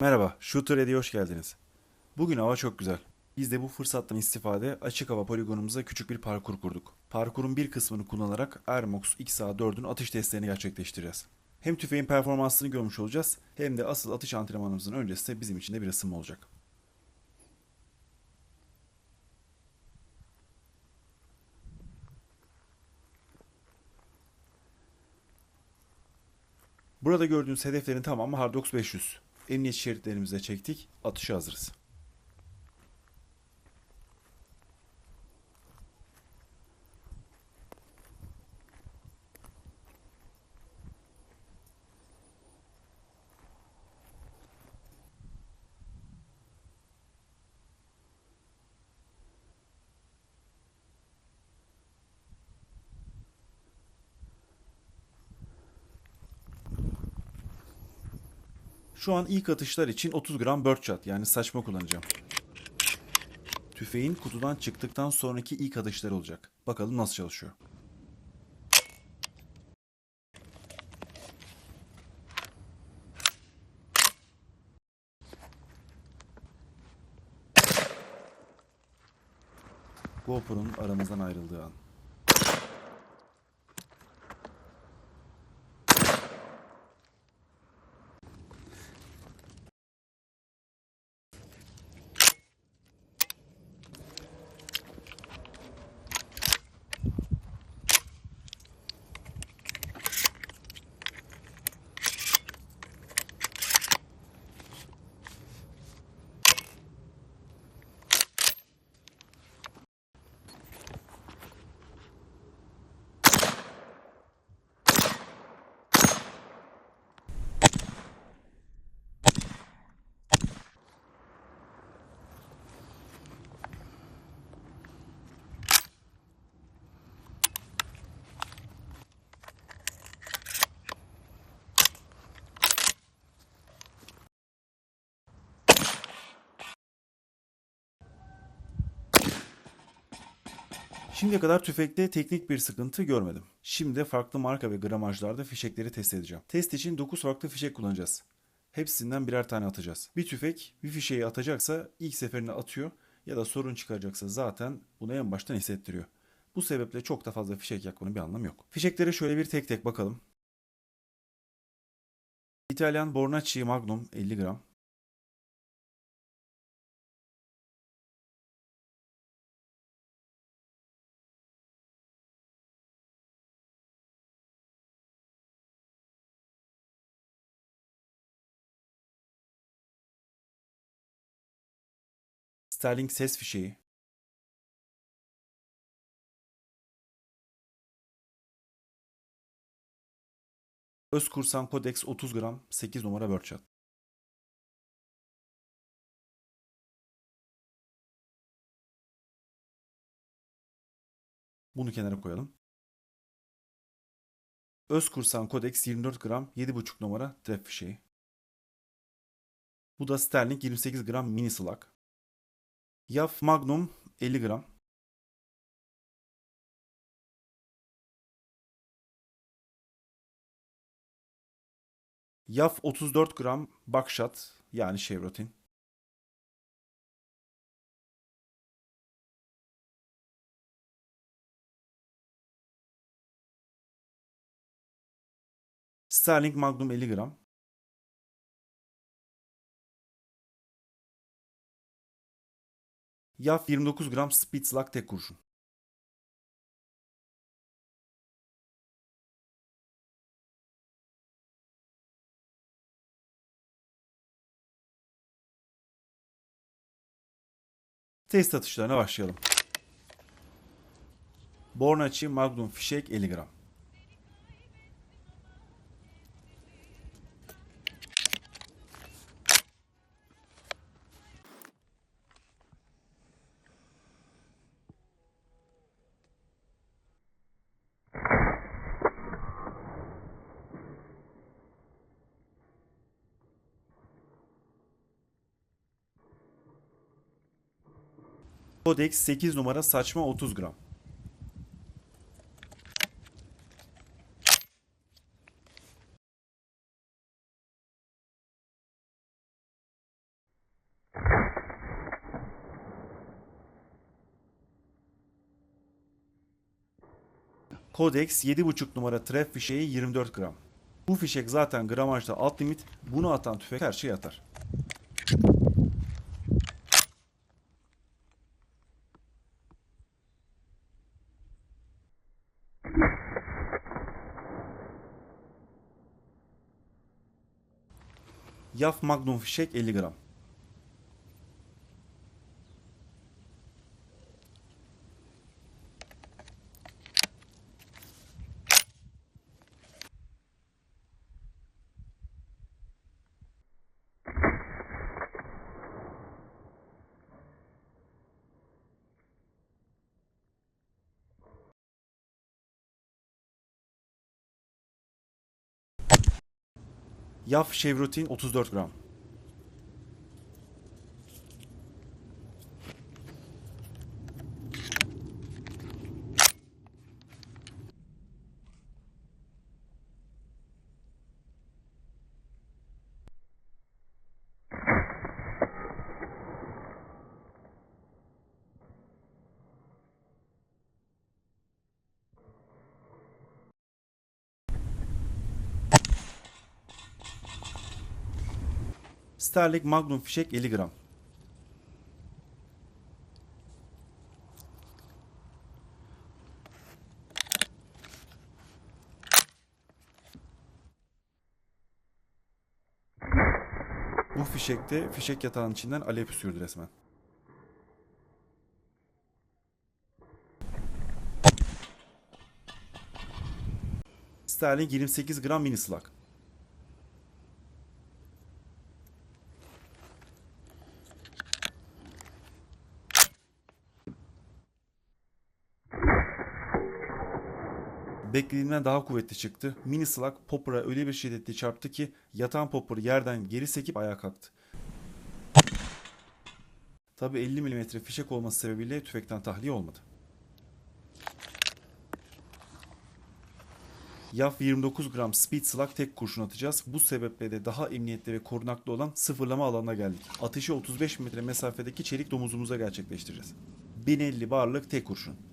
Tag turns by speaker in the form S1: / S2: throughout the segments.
S1: Merhaba, Shooter Ready'e hoş geldiniz. Bugün hava çok güzel. Biz de bu fırsattan istifade açık hava poligonumuza küçük bir parkur kurduk. Parkurun bir kısmını kullanarak Airmox XA4'ün atış testlerini gerçekleştireceğiz. Hem tüfeğin performansını görmüş olacağız hem de asıl atış antrenmanımızın öncesi de bizim için de bir ısınma olacak. Burada gördüğünüz hedeflerin tamamı Hardox 500. Emniyet şeritlerimize çektik, atışa hazırız. Şu an ilk atışlar için 30 gram birdshot yani saçma kullanacağım. Tüfeğin kutudan çıktıktan sonraki ilk atışları olacak. Bakalım nasıl çalışıyor. GoPro'nun aramızdan ayrıldığı an. Şimdiye kadar tüfekte teknik bir sıkıntı görmedim. Şimdi farklı marka ve gramajlarda fişekleri test edeceğim. Test için 9 farklı fişek kullanacağız. Hepsinden birer tane atacağız. Bir tüfek bir fişeği atacaksa ilk seferinde atıyor ya da sorun çıkaracaksa zaten bunu en baştan hissettiriyor. Bu sebeple çok da fazla fişek yakmanın bir anlamı yok. Fişeklere şöyle bir tek tek bakalım. İtalyan Bornacci Magnum 50 gram. Sterling ses fişeği. Özkursan Codex 30 gram 8 numara Birdshot. Bunu kenara koyalım. Özkursan Codex 24 gram 7,5 numara trap fişeği. Bu da Sterling 28 gram mini slug. Yaf Magnum 50 gram. Yaf 34 gram Buckshot yani Chevrotin. Sterling Magnum 50 gram. Yaf 29 gram Spitzlak tek kurşun. Test atışlarına başlayalım. Bornacci Magnum fişek 50 gram. Kodex 8 numara saçma 30 gram. Kodex 7.5 numara trap fişeği 24 gram. Bu fişek zaten gramajda alt limit. Bunu atan tüfek her şey atar. Yaf Magnum fişek 50 gram. Yaf Chevrotin 34 gram. Sterling Magnum fişek 50 gram. Bu fişekte fişek yatağının içinden alev püskürdü resmen. Sterling 28 gram mini slug. Beklediğimden daha kuvvetli çıktı. Mini Slug Popper'a öyle bir şiddetli çarptı ki yatan Popper yerden geri sekip ayağa kalktı. Tabi 50 mm fişek olması sebebiyle tüfekten tahliye olmadı. YAF 29 gram Speed Slug tek kurşun atacağız. Bu sebeple de daha emniyetli ve korunaklı olan sıfırlama alanına geldik. Atışı 35 metre mesafedeki çelik domuzumuza gerçekleştireceğiz. 1050 barlık tek kurşun.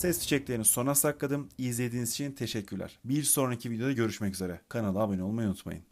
S1: Ses çiçeklerini sona sakladım. İzlediğiniz için teşekkürler. Bir sonraki videoda görüşmek üzere. Kanala abone olmayı unutmayın.